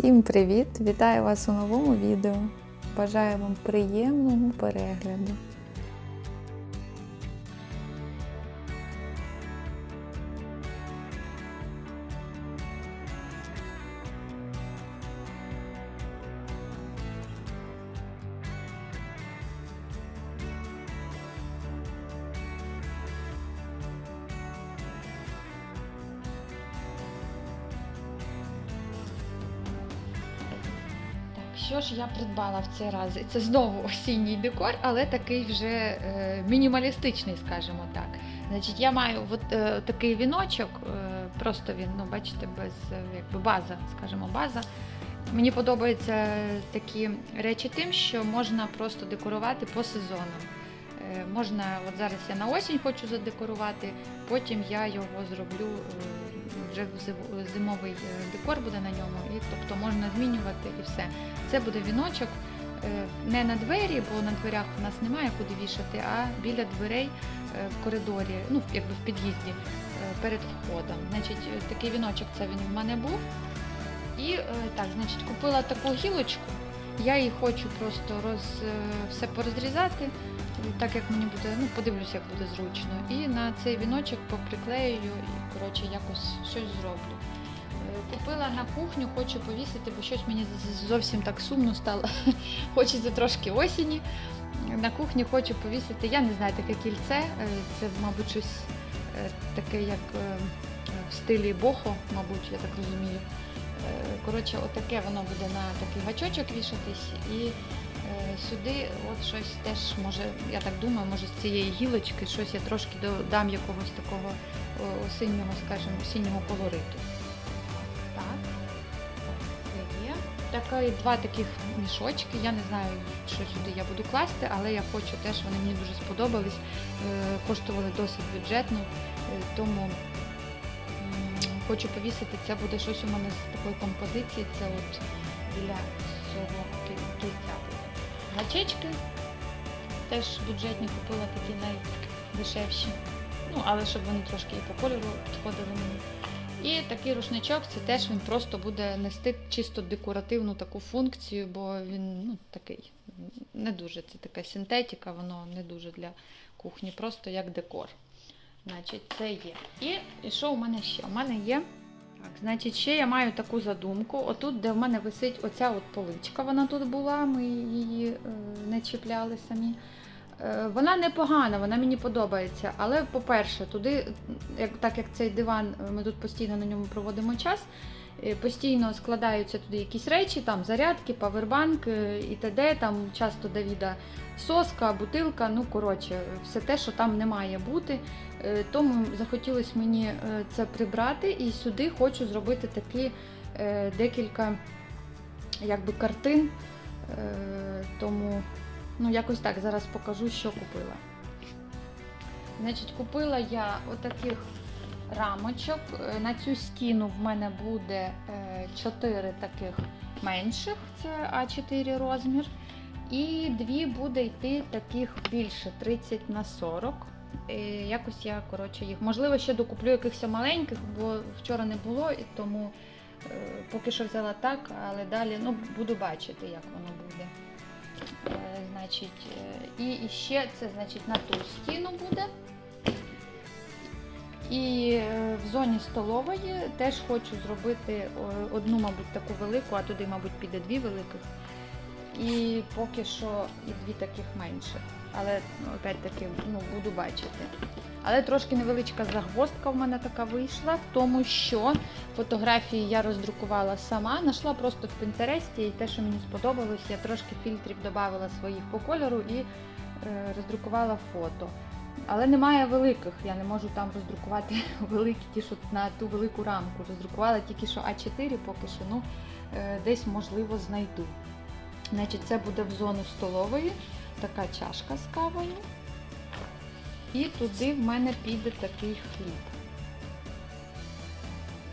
Всім привіт! Вітаю вас у новому відео. Бажаю вам приємного перегляду. Що ж я придбала в цей раз? Це знову осінній декор, але такий вже е, мінімалістичний, скажімо так. Значить, я маю от, е, такий віночок, е, просто він, ну, бачите, без е, якби база, скажімо, база. Мені подобаються такі речі тим, що можна просто декорувати по сезонам. Е, Можна, от зараз я на осінь хочу задекорувати, потім я його зроблю вже зимовий е, декор буде на ньому, і тобто можна змінювати і все. Це буде віночок е, не на двері, бо на дверях у нас немає куди вішати, а біля дверей е, в коридорі, ну якби в під'їзді перед входом. Значить, такий віночок це він в мене був. І так, значить, купила таку гілочку. Я її хочу просто роз, е, все порозрізати, так як мені буде, ну подивлюся, як буде зручно. І на цей віночок поприклею і коротше якось щось зроблю. Е, Купила на кухню, хочу повісити, бо щось мені зовсім так сумно стало. Хочеться трошки осені. На кухні хочу повісити, я не знаю, таке кільце. е, Це, мабуть, щось таке, як в стилі бохо, мабуть, я так розумію. Е, Коротше, отаке воно буде на такий гачочок вішатись, і е, сюди от щось теж може, я так думаю, може з цієї гілочки щось я трошки додам якогось такого осіннього, скажімо, осіннього колориту. Так, це є. Такі, два таких мішочки. Я не знаю, що сюди я буду класти, але я хочу теж, вони мені дуже сподобались, е, коштували досить бюджетно, тому хочу повісити. Це буде щось у мене з такої композиції. Це от біля цього кільця буде. Гачечки теж бюджетні купила такі найдешевші. Ну, але щоб вони трошки і по кольору підходили мені. І такий рушничок, це теж він просто буде нести чисто декоративну таку функцію, бо він ну, такий не дуже, це така синтетика, воно не дуже для кухні, просто як декор. Значить, це є. І, і що у мене ще? У мене є. Так, значить, ще я маю таку задумку. Отут, де в мене висить оця от поличка, вона тут була, ми її е, не чіпляли самі. Е, Вона непогана, вона мені подобається. Але, по-перше, туди, як, так як цей диван, ми тут постійно на ньому проводимо час, постійно складаються туди якісь речі, там зарядки, павербанк е, і т.д. Там часто Давіда соска, бутилка, ну коротше, все те, що там не має бути. Е, Тому захотілося мені е, це прибрати, і сюди хочу зробити такі е, декілька якби картин. Е, Тому Ну, якось так, зараз покажу, що купила. Значить, купила я отаких рамочок. Е, На цю стіну в мене буде 4 таких менших, це А4 розмір. І дві буде йти таких більше 30 на 40. Е, Якось я, коротше, їх. Можливо, ще докуплю якихось маленьких, бо вчора не було, і тому е, поки що взяла так, але далі ну, буду бачити, як воно буде. Е, Значить, е, і ще це значить на ту стіну буде. І е, в зоні столової теж хочу зробити одну, мабуть, таку велику, а туди, мабуть, піде дві великих. І поки що і дві таких менших. Але ну, опять-таки ну, буду бачити. Але трошки невеличка загвоздка в мене така вийшла, тому, що фотографії я роздрукувала сама, знайшла просто в Пінтересті, і те, що мені сподобалось, я трошки фільтрів додавала своїх по кольору і е, роздрукувала фото. Але немає великих, я не можу там роздрукувати великі, ті, що на ту велику рамку. Роздрукувала тільки що А4, поки що ну, е, десь можливо знайду. Значить, це буде в зону столової, така чашка з кавою. І туди в мене піде такий хліб.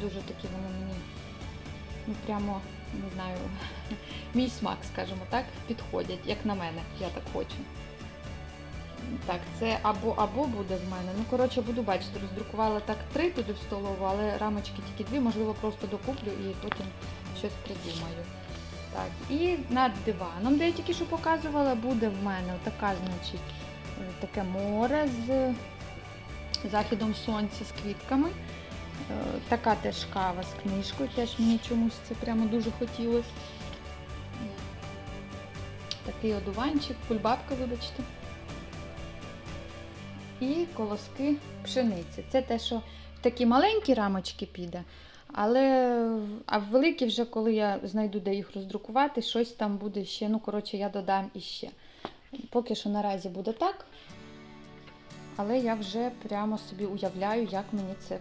Дуже такі вони мені, ну прямо, не знаю, мій смак, скажімо так, підходять, як на мене, я так хочу. Так, це або або буде в мене. Ну, коротше, буду бачити, роздрукувала так три туди в столову, але рамочки тільки дві, можливо, просто докуплю і потім щось придумаю. Так, і над диваном, де я тільки що показувала, буде в мене така, значить, е, таке море з західом сонця з квітками. Е, Така теж кава з книжкою, теж мені чомусь це прямо дуже хотілося. Такий одуванчик, кульбабка, вибачте. І колоски пшениці. Це те, що в такі маленькі рамочки піде. Але а в великі вже, коли я знайду, де їх роздрукувати, щось там буде ще. Ну, коротше, я додам іще. Поки що наразі буде так. Але я вже прямо собі уявляю, як мені це,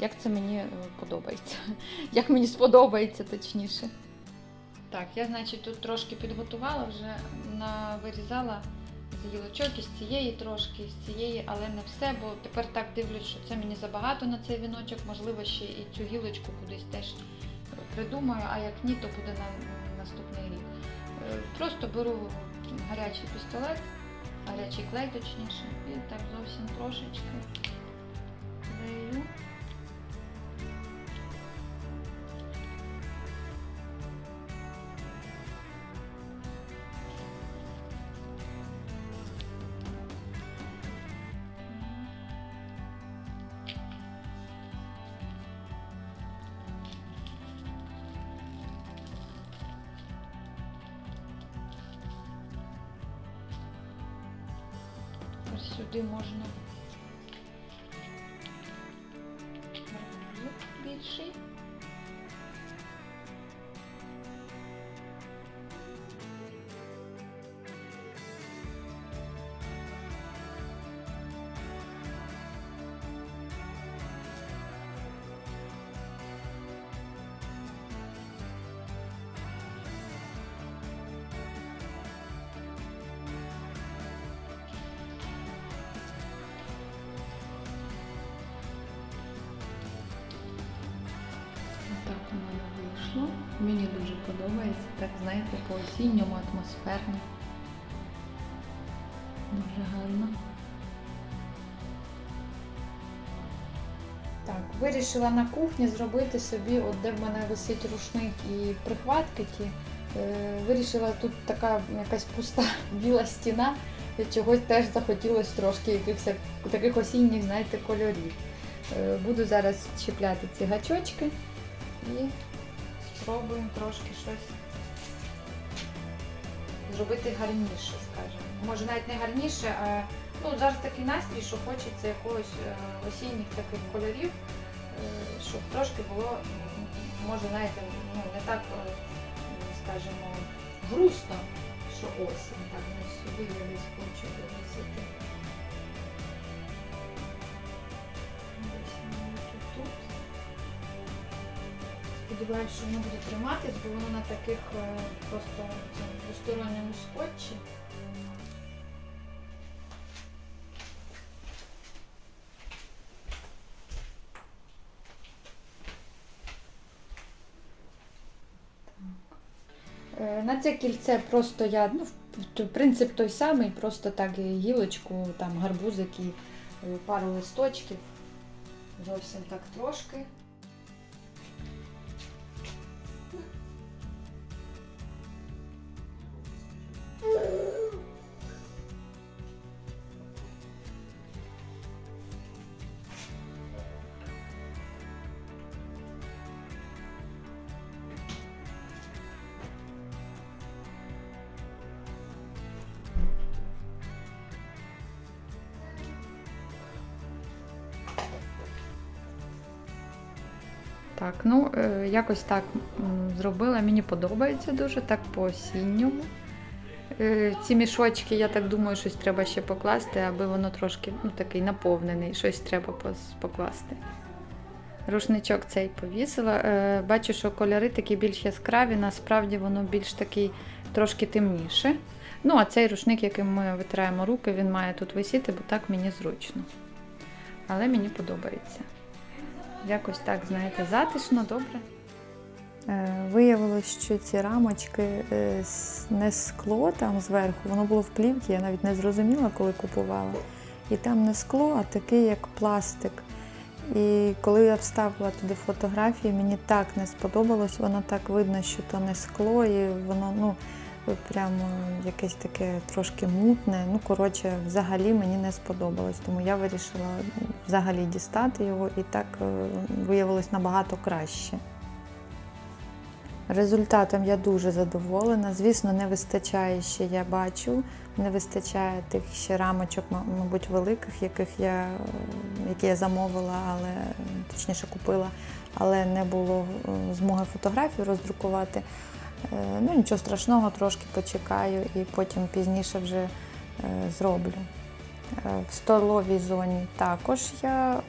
як це мені е, подобається. Як мені сподобається, точніше. Так, я, значить, тут трошки підготувала, вже вирізала з гілочок із цієї трошки, з цієї, але не все, бо тепер так дивлюсь, що це мені забагато на цей віночок. Можливо, ще і цю гілочку кудись теж придумаю, а як ні, то буде на наступний рік. Е, Просто беру гарячий пістолет, гарячий клей точніше, і так зовсім трошечки сюди можна більший. Мені дуже подобається. Так, знаєте, по осінньому атмосферно. Дуже гарно. Так, вирішила на кухні зробити собі, от де в мене висить рушник і прихватки ті. Е, вирішила тут така якась пуста біла стіна, чогось теж захотілося трошки якихось таких осінніх, знаєте, кольорів. Е, буду зараз чіпляти ці гачочки і спробуємо трошки щось зробити гарніше, скажімо. Може навіть не гарніше, а ну, зараз такий настрій, що хочеться якогось е, осінніх таких кольорів, е, щоб трошки було, може, знаєте, ну, не так, е, скажімо, грустно, що осінь. Так, сюди я хочу вивісити. Сподіваюся, що воно буде триматись, бо воно на таких е, просто двосторонньому скотчі. Е, На це кільце просто я, ну, принцип той самий, просто так гілочку, там гарбузик і е, пару листочків. Зовсім так трошки. Так, ну е, якось так зробила. Мені подобається дуже, так по осінньому. Е, Ці мішочки, я так думаю, щось треба ще покласти, аби воно трошки ну, такий наповнений, щось треба покласти. Рушничок цей повісила. Е, Бачу, що кольори такі більш яскраві, насправді воно більш такий трошки темніше. Ну, а цей рушник, яким ми витираємо руки, він має тут висіти, бо так мені зручно. Але мені подобається. Якось так, знаєте, затишно, добре. Е, Виявилось, що ці рамочки е, не скло там зверху, воно було в плівці, я навіть не зрозуміла, коли купувала. І там не скло, а такий як пластик. І коли я вставила туди фотографії, мені так не сподобалось. Воно так видно, що то не скло, і воно ну, прямо якесь таке трошки мутне. Ну, коротше, взагалі мені не сподобалось. Тому я вирішила взагалі дістати його, і так е, виявилось набагато краще. Результатом я дуже задоволена. Звісно, не вистачає ще, я бачу, не вистачає тих ще рамочок, мабуть, великих, яких я, які я замовила, але точніше купила, але не було е, змоги фотографію роздрукувати. Е, Ну, нічого страшного, трошки почекаю і потім пізніше вже е, зроблю. Е, В столовій зоні також я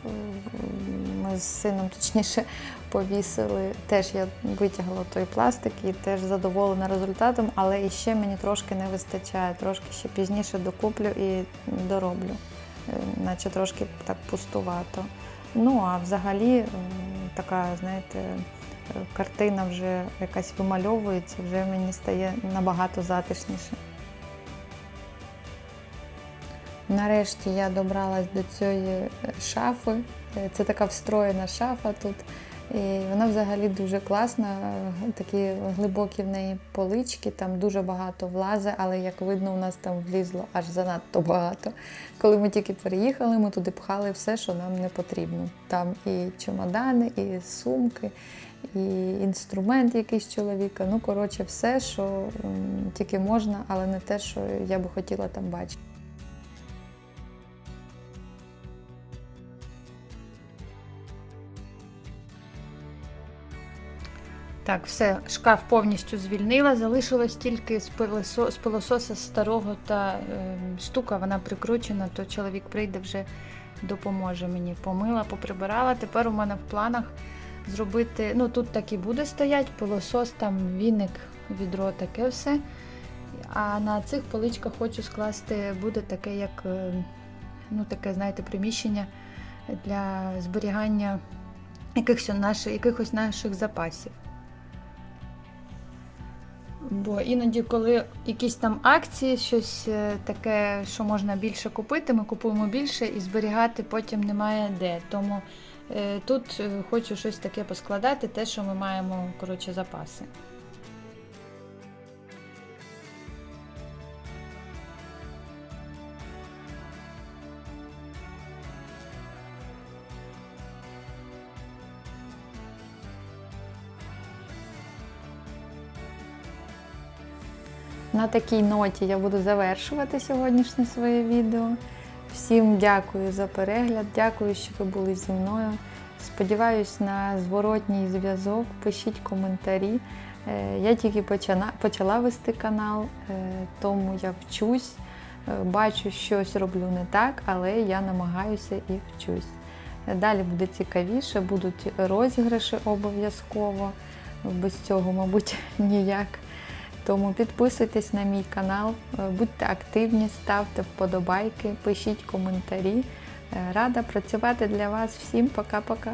ми з сином точніше повісили. Теж я витягла той пластик і теж задоволена результатом, але іще мені трошки не вистачає. Трошки ще пізніше докуплю і дороблю, наче трошки так пустувато. Ну а взагалі така, знаєте, картина вже якась вимальовується, вже мені стає набагато затишніше. Нарешті я добралась до цієї шафи. Це така встроєна шафа тут. І вона взагалі дуже класна. Такі глибокі в неї полички, там дуже багато влази, але як видно, у нас там влізло аж занадто багато. Коли ми тільки переїхали, ми туди пхали все, що нам не потрібно. Там і чемодани, і сумки, і інструмент якийсь чоловіка. Ну, коротше, все, що тільки можна, але не те, що я би хотіла там бачити. Так, все, шкаф повністю звільнила. Залишилось тільки з пилосо- з пилососа старого та е, штука, вона прикручена, то чоловік прийде вже допоможе мені. Помила, поприбирала. Тепер у мене в планах зробити. Ну тут так і буде стоять, пилосос, там віник, відро, таке все. А на цих поличках хочу скласти буде таке, як е, ну, таке, знаєте, приміщення для зберігання якихось наших, якихось наших запасів. Бо іноді, коли якісь там акції, щось е, таке, що можна більше купити, ми купуємо більше і зберігати потім немає де. Тому тут е, хочу щось таке поскладати, те, що ми маємо коротше, запаси. На такій ноті я буду завершувати сьогоднішнє своє відео. Всім дякую за перегляд, дякую, що ви були зі мною. Сподіваюсь на зворотній зв'язок. Пишіть коментарі. Е, Я тільки почала вести канал, е, тому я вчусь, Е, бачу, щось роблю не так, але я намагаюся і вчусь. Далі буде цікавіше, будуть розіграші обов'язково. Без цього, мабуть, ніяк. Тому підписуйтесь на мій канал, е, будьте активні, ставте вподобайки, пишіть коментарі. Е, Рада працювати для вас. Всім пока-пока.